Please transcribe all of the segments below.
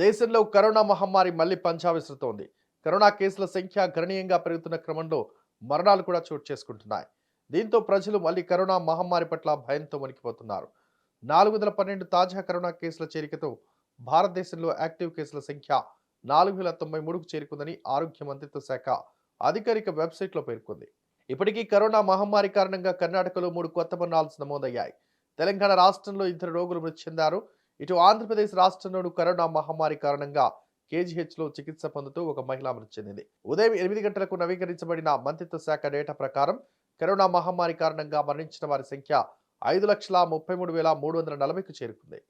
దేశంలో కరోనా మహమ్మారి మళ్ళీ పంజా విసురుతోంది కరోనా కేసుల సంఖ్య గణనీయంగా పెరుగుతున్న క్రమంలో మరణాలు కూడా చోటు చేసుకుంటున్నాయి. దీంతో ప్రజలు మళ్ళీ కరోనా మహమ్మారి పట్ల భయంతో వణికిపోతున్నారు. నాలుగు వందల పన్నెండు తాజా కరోనా కేసుల చేరికతో భారతదేశంలో యాక్టివ్ కేసుల సంఖ్య నాలుగు వేల తొంభై మూడుకు చేరుకుందని ఆరోగ్య మంత్రిత్వ శాఖ అధికారిక వెబ్సైట్లో పేర్కొంది. ఇప్పటికీ కరోనా మహమ్మారి కారణంగా కర్ణాటకలో మూడు కొత్త మరణాలు నమోదయ్యాయి. తెలంగాణ రాష్ట్రంలో ఇద్దరు రోగులు మృతి చెందారు. ఇటు ఆంధ్రప్రదేశ్ రాష్ట్రంలోనూ కరోనా మహమ్మారి కారణంగా కేజీహెచ్లో చికిత్స పొందుతూ ఒక మహిళ మృతి చెందింది. ఉదయం ఎనిమిది గంటలకు నవీకరించబడిన మంత్రిత్వ శాఖ డేటా ప్రకారం కరోనా మహమ్మారి కారణంగా మరణించిన వారి సంఖ్య ఐదు లక్షల ముప్పై మూడు వేల మూడు వందల నలభైకు చేరుకుంది.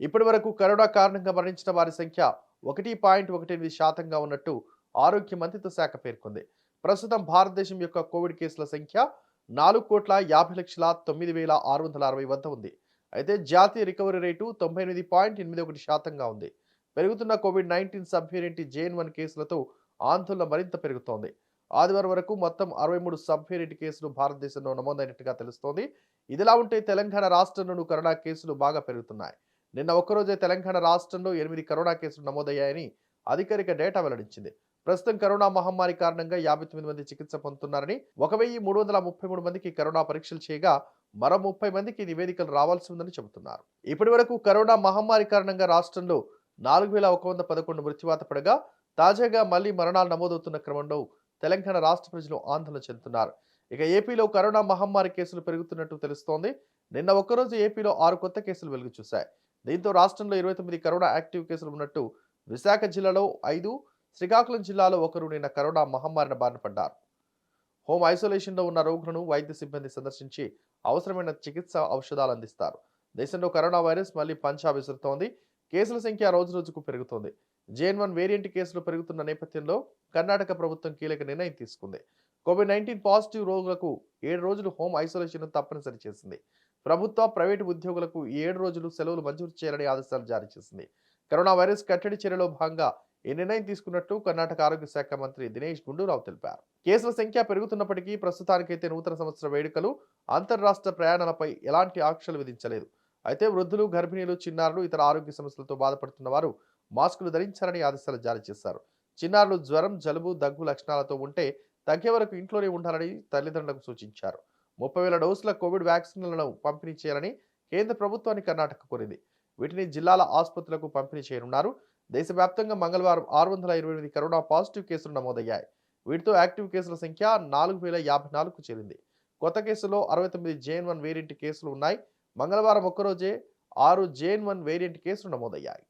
ఇప్పటి వరకు కరోనా కారణంగా మరణించిన వారి సంఖ్య ఒకటి పాయింట్ ఒకటి ఎనిమిది శాతంగా ఉన్నట్టు ఆరోగ్య మంత్రిత్వ శాఖ పేర్కొంది. ప్రస్తుతం భారతదేశం యొక్క కోవిడ్ కేసుల సంఖ్య నాలుగు కోట్ల యాభై లక్షల తొమ్మిది వేల ఆరు వందల అరవై వద్ద ఉంది. అయితే జాతీయ రికవరీ రేటు తొంభై ఎనిమిది పాయింట్ ఎనిమిది ఒకటి శాతంగా ఉంది. పెరుగుతున్న Covid nineteen sub variant JN one కేసులతో ఆందోళన మరింత పెరుగుతోంది. ఆదివారం వరకు మొత్తం అరవై మూడు సబ్ వేరియంట్ కేసులు భారతదేశంలో నమోదైనట్టుగా తెలుస్తోంది. ఇదిలా ఉంటే తెలంగాణ రాష్ట్రంలోనూ కరోనా కేసులు బాగా పెరుగుతున్నాయి. నిన్న ఒక్కరోజే తెలంగాణ రాష్ట్రంలో ఎనిమిది కరోనా కేసులు నమోదయ్యాయని అధికారిక డేటా వెల్లడించింది. ప్రస్తుతం కరోనా మహమ్మారి కారణంగా యాభై తొమ్మిది మంది చికిత్స పొందుతున్నారని ఒక వెయ్యి మూడు వందల ముప్పై మూడు మందికి కరోనా పరీక్షలు చేయగా మరో ముప్పై మందికి నివేదికలు రావాల్సి ఉందని చెబుతున్నారు. ఇప్పటి వరకు కరోనా మహమ్మారి కారణంగా రాష్ట్రంలో నాలుగు వేల ఒక వంద పదకొండు మృత్యువాత పడగా తాజాగా మళ్ళీ మరణాలు నమోదవుతున్న క్రమంలో తెలంగాణ రాష్ట్ర ప్రజలు ఆందోళన చెందుతున్నారు. ఇక ఏపీలో కరోనా మహమ్మారి కేసులు పెరుగుతున్నట్టు తెలుస్తోంది. నిన్న ఒక్కరోజు ఏపీలో ఆరు కొత్త కేసులు వెలుగు చూశాయి. దీంతో రాష్ట్రంలో ఇరవై తొమ్మిది కరోనా యాక్టివ్ కేసులు ఉన్నట్టు విశాఖ జిల్లాలో ఐదు శ్రీకాకుళం జిల్లాలో ఒకరు నిన్న కరోనా మహమ్మారిన బారిన పడ్డారు. హోమ్ ఐసోలేషన్లో ఉన్న రోగులను వైద్య సిబ్బంది సందర్శించి అవసరమైన చికిత్స ఔషధాలు అందిస్తారు. దేశంలో కరోనా వైరస్ మళ్ళీ పంచా విసురుతోంది. కేసుల సంఖ్య రోజు రోజుకు పెరుగుతోంది. జేఎన్ వన్ వేరియంట్ కేసులు పెరుగుతున్న నేపథ్యంలో కర్ణాటక ప్రభుత్వం కీలక నిర్ణయం తీసుకుంది. కోవిడ్ నైన్టీన్ పాజిటివ్ రోగులకు ఏడు రోజులు హోమ్ ఐసోలేషన్ తప్పనిసరి చేసింది. ప్రభుత్వ ప్రైవేటు ఉద్యోగులకు ఈ ఏడు రోజులు సెలవులు మంజూరు చేయాలని ఆదేశాలు జారీ చేసింది. కరోనా వైరస్ కట్టడి చర్యలో భాగంగా ఈ నిర్ణయం తీసుకున్నట్టు కర్ణాటక ఆరోగ్య శాఖ మంత్రి దినేష్ గుండూరావు తెలిపారు. కేసుల సంఖ్య పెరుగుతున్నప్పటికీ ప్రస్తుతానికైతే నూతన సంవత్సర వేడుకలు అంతర్రాష్ట్ర ప్రయాణాలపై ఎలాంటి ఆంక్షలు విధించలేదు. అయితే వృద్ధులు గర్భిణీలు చిన్నారులు ఇతర ఆరోగ్య సమస్యలతో బాధపడుతున్న వారు మాస్కులు ధరించాలని ఆదేశాలు జారీ చేశారు. చిన్నారులు జ్వరం జలుబు దగ్గు లక్షణాలతో ఉంటే తగ్గే వరకు ఇంట్లోనే ఉండాలని తల్లిదండ్రులకు సూచించారు. ముప్పై వేల డోసుల కోవిడ్ వ్యాక్సిన్లను పంపిణీ చేయాలని కేంద్ర ప్రభుత్వాన్ని కర్ణాటక కోరింది. వీటిని జిల్లాల ఆసుపత్రులకు పంపిణీ చేయనున్నారు. దేశవ్యాప్తంగా మంగళవారం ఆరు వందల ఇరవై ఎనిమిది కరోనా పాజిటివ్ కేసులు నమోదయ్యాయి. వీటితో యాక్టివ్ కేసుల సంఖ్య నాలుగు వేల యాభై నాలుగుకు చేరింది. కొత్త కేసులో అరవై తొమ్మిది జేఎన్ వన్ వేరియంట్ కేసులు ఉన్నాయి. మంగళవారం ఒక్కరోజే ఆరు జేఎన్ వన్ వేరియంట్ కేసులు నమోదయ్యాయి.